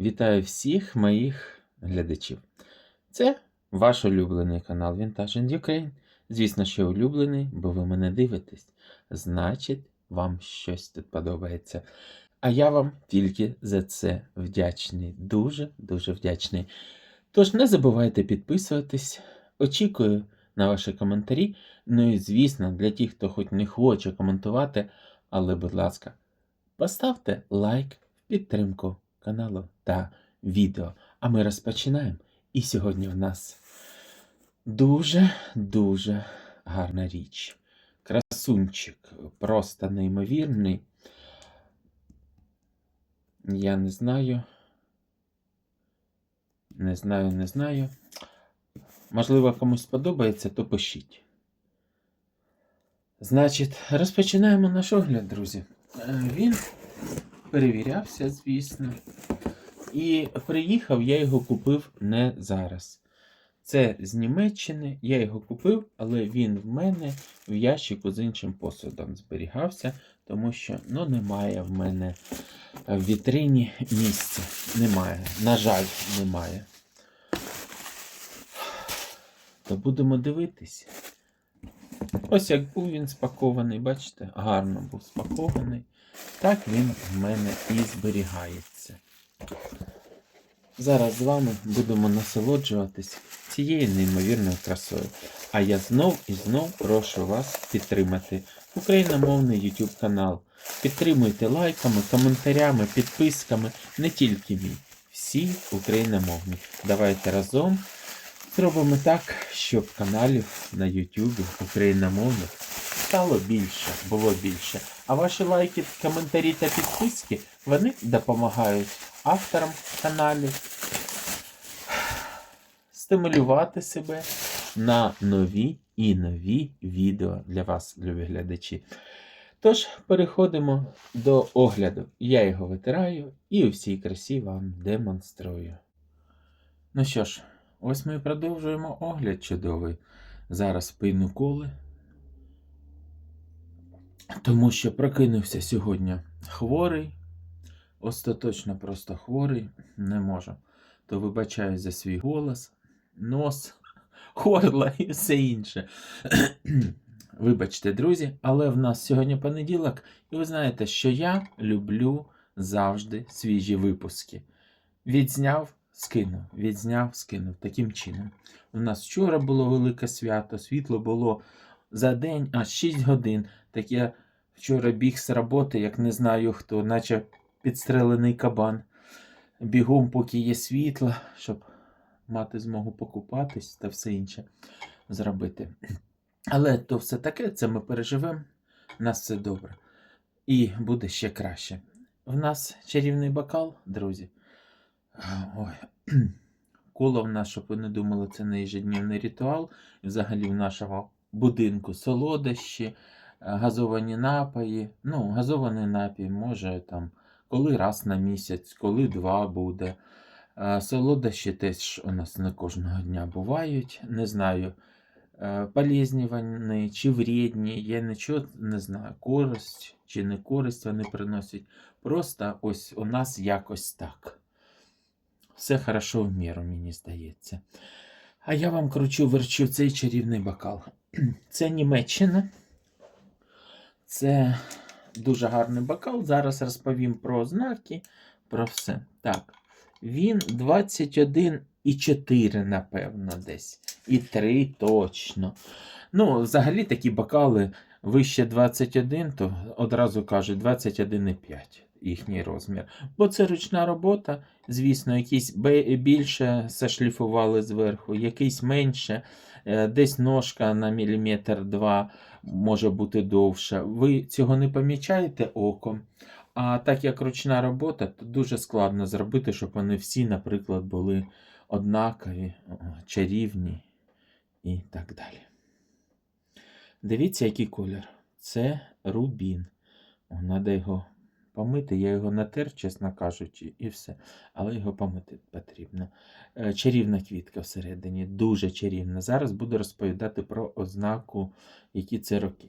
Вітаю всіх моїх глядачів. Це ваш улюблений канал Vintage and Ukraine. Звісно, що улюблений, бо ви мене дивитесь. Значить, вам щось тут подобається. А я вам тільки за це вдячний. Дуже-дуже вдячний. Тож не забувайте підписуватись. Очікую на ваші коментарі. Ну і звісно, для тих, хто хоч не хоче коментувати, але, будь ласка, поставте лайк в підтримку каналу та відео. А ми розпочинаємо. І сьогодні в нас дуже-дуже гарна річ. Красунчик, просто неймовірний. Я не знаю. Не знаю, не знаю. Можливо, комусь сподобається, то пишіть. Значить, розпочинаємо наш огляд, друзі. Е, Він перевірявся, звісно. І приїхав, я його купив не зараз. Це з Німеччини. Я його купив, але він в мене в ящику з іншим посудом зберігався, тому що ну, немає в мене в вітрині місця. Немає. На жаль, немає. То будемо дивитись. Ось як був він спакований, бачите, гарно був спакований. Так він в мене і зберігається. Зараз з вами будемо насолоджуватись цією неймовірною красою. А я знов і знов прошу вас підтримати україномовний YouTube канал. Підтримуйте лайками, коментарями, підписками, не тільки мій. Всі україномовні. Давайте разом зробимо так, щоб каналів на YouTube україномовних стало більше, було більше. А ваші лайки, коментарі та підписки вони допомагають авторам каналів стимулювати себе на нові і нові відео для вас, любі глядачі. Тож, переходимо до огляду. Я його витираю і у всій красі вам демонструю. Ну що ж, ось ми продовжуємо огляд чудовий. Зараз пийну коли. Тому що прокинувся сьогодні хворий, остаточно просто хворий, не можу. То вибачаю за свій голос, нос, горло і все інше. Вибачте, друзі, але в нас сьогодні понеділок, і ви знаєте, що я люблю завжди свіжі випуски. Відзняв, скинув, відзняв, скинув. Таким чином. У нас вчора було велике свято, світло було за день, аж 6 годин. Так я вчора біг з роботи, як не знаю хто, наче підстрелений кабан. Бігом, поки є світло, щоб мати змогу покупатись та все інше зробити. Але то все таке, це ми переживемо, у нас все добре. І буде ще краще. В нас чарівний бокал, друзі. Ой. Коло в нас, щоб ви не думали, це не ежедневний ритуал. Взагалі в нашого будинку солодощі, газовані напої. Ну, газований напій може там коли раз на місяць, коли два буде. Е, Солодощі теж у нас не кожного дня бувають. Не знаю, е, полезні вони чи вредні, я нічого не знаю, користь чи не користь вони приносять. Просто ось у нас якось так. Все хорошо в міру, мені здається. А я вам кручу верчу цей чарівний бокал. Це Німеччина. Це дуже гарний бокал. Зараз розповім про ознаки, про все. Так, він 21,4, напевно, десь. І 3 точно. Ну, взагалі такі бокали вище 21, то одразу кажуть 21,5 їхній розмір. Бо це ручна робота, звісно, якісь більше зашліфували зверху, якийсь менше, Е, десь ножка на міліметр два може бути довша. Ви цього не помічаєте оком. А так як ручна робота, то дуже складно зробити, щоб вони всі, наприклад, були однакові, чарівні і так далі. Дивіться, який колір. Це рубін. Треба його помити. Я його натер, чесно кажучи, і все. Але його помити потрібно. Е, Чарівна квітка всередині, дуже чарівна. Зараз буду розповідати про ознаку, які це роки.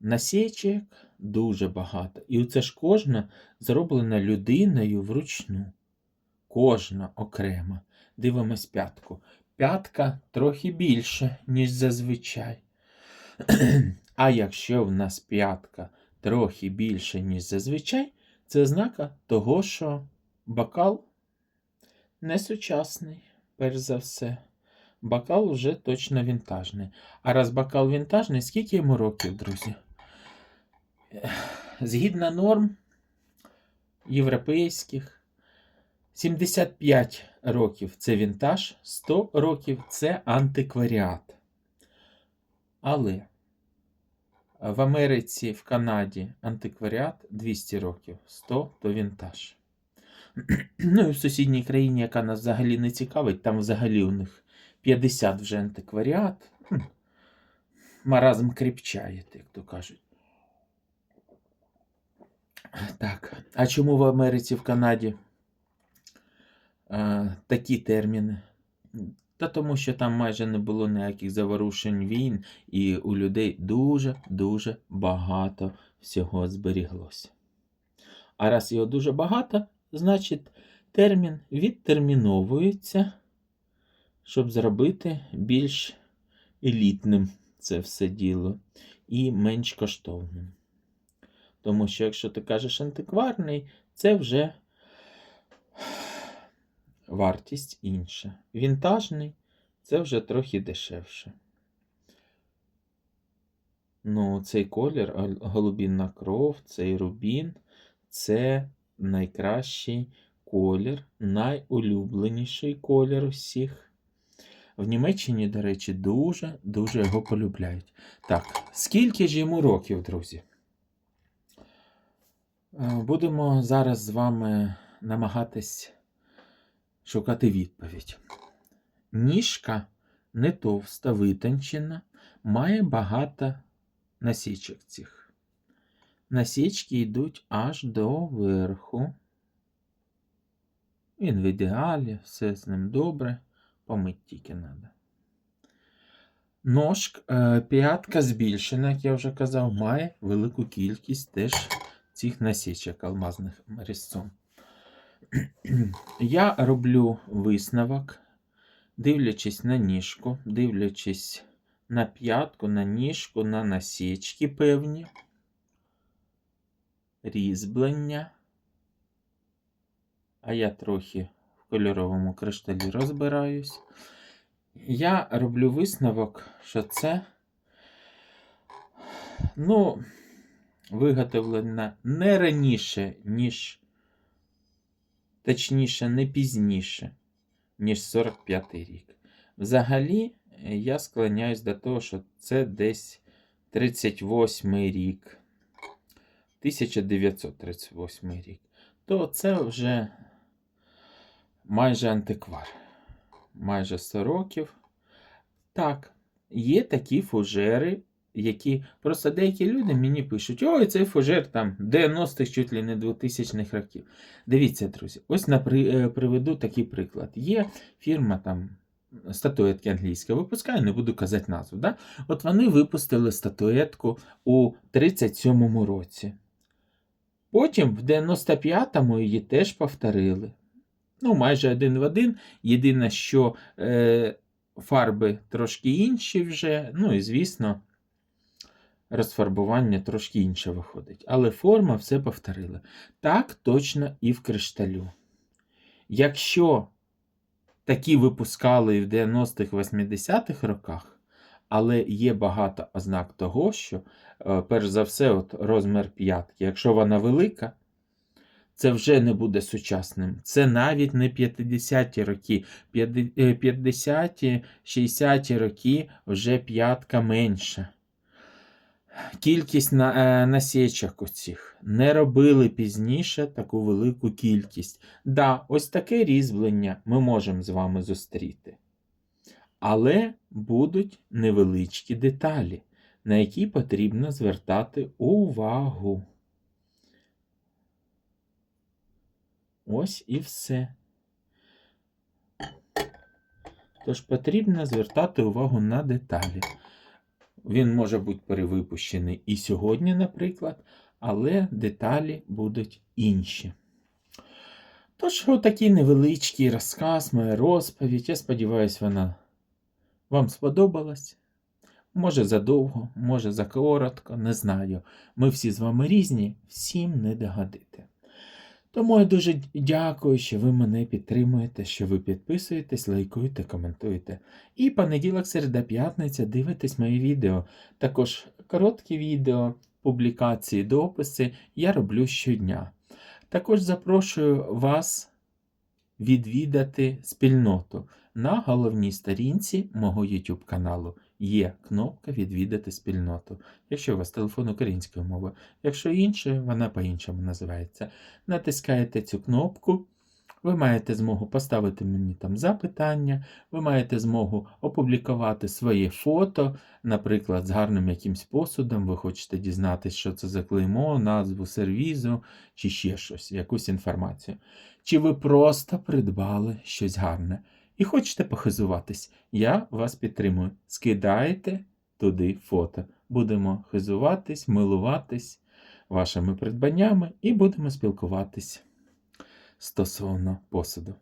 Насічок дуже багато. І це ж кожна зроблена людиною вручну. Кожна окрема. Дивимось п'ятку. П'ятка трохи більше, ніж зазвичай. А якщо в нас п'ятка трохи більше, ніж зазвичай, це ознака того, що бокал не сучасний, перш за все. Бокал вже точно вінтажний. А раз бокал вінтажний, скільки йому років, друзі? Згідно норм європейських, 75 років це вінтаж, 100 років це антикваріат. Але в Америці, в Канаді антикваріат 200 років, 100 то вінтаж. Ну і в сусідній країні, яка нас взагалі не цікавить, там взагалі у них 50 вже антикваріат. Маразм кріпчає, як то кажуть. Так, а чому в Америці, в Канаді е, такі терміни? Та тому, що там майже не було ніяких заворушень війн, і у людей дуже-дуже багато всього зберіглося. А раз його дуже багато, значить термін відтерміновується, щоб зробити більш елітним це все діло і менш коштовним. Тому що, якщо ти кажеш антикварний, це вже вартість інша. Вінтажний це вже трохи дешевше. Ну, цей колір, голубінна кров, цей рубін це найкращий колір, найулюбленіший колір усіх. В Німеччині, до речі, дуже-дуже його полюбляють. Так, скільки ж йому років, друзі? Е, Будемо зараз з вами намагатись шукати відповідь. Ніжка не товста, витончена, має багато насічок цих. Насічки йдуть аж до верху. Він в ідеалі, все з ним добре, помить тільки треба. Ножк, е, п'ятка збільшена, як я вже казав, має велику кількість теж цих насічок алмазних різцом. Я роблю висновок, дивлячись на ніжку, дивлячись на п'ятку, на ніжку, на насічки певні, різьблення. А я трохи в кольоровому кришталі розбираюсь. Я роблю висновок, що це, ну, виготовлено не раніше, ніж, точніше, не пізніше, ніж 45-й рік. Взагалі, е, я склоняюсь до того, що це десь 38-й рік, 1938 рік. То це вже майже антиквар. Майже 100 років. Так, є такі фужери, які просто деякі люди мені пишуть: ой, цей фужер там 90-х, чуть ли не 2000-х років. Дивіться, друзі, ось напри... е, приведу такий приклад. Є фірма там. Статуетки англійська випускає, не буду казати назву. Да? От вони випустили статуетку у 37-му році. Потім в 95-му її теж повторили. Ну, майже один в один. Єдине, що е, фарби трошки інші вже, ну і, звісно, розфарбування трошки інше виходить. Але форма все повторила. Так точно і в кришталю. Якщо такі випускали і в 90-х, 80-х роках, але є багато ознак того, що, е, перш за все, от розмір п'ятки, якщо вона велика, це вже не буде сучасним. Це навіть не 50-ті роки. 50-ті, 60-ті роки вже п'ятка менша. Кількість на, е, насічок оцих не робили пізніше таку велику кількість. Да, ось таке різьблення ми можемо з вами зустріти. Але будуть невеличкі деталі, на які потрібно звертати увагу. Ось і все. Тож потрібно звертати увагу на деталі. Він може бути перевипущений і сьогодні, наприклад, але деталі будуть інші. Тож, отакий невеличкий розказ, моя розповідь. Я сподіваюся, вона вам сподобалась. Може задовго, може закоротко, не знаю. Ми всі з вами різні, всім не догодити. Тому я дуже дякую, що ви мене підтримуєте, що ви підписуєтесь, лайкуєте, коментуєте. І понеділок, середа, п'ятниця дивитесь мої відео. Також короткі відео, публікації, дописи я роблю щодня. Також запрошую вас відвідати спільноту. На головній сторінці мого YouTube каналу є кнопка Відвідати спільноту. Якщо у вас телефон української мови, якщо іншою, вона по-іншому називається. Натискаєте цю кнопку, ви маєте змогу поставити мені там запитання, ви маєте змогу опублікувати своє фото, наприклад, з гарним якимсь посудом, ви хочете дізнатися, що це за клеймо, назву сервізу чи ще щось, якусь інформацію. Чи ви просто придбали щось гарне і хочете похизуватись? Я вас підтримую. Скидайте туди фото. Будемо хизуватись, милуватись вашими придбаннями і будемо спілкуватись стосовно посуду.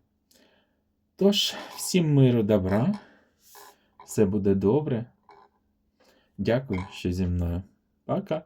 Тож, всім миру добра, все буде добре. Дякую, що зі мною. Пока.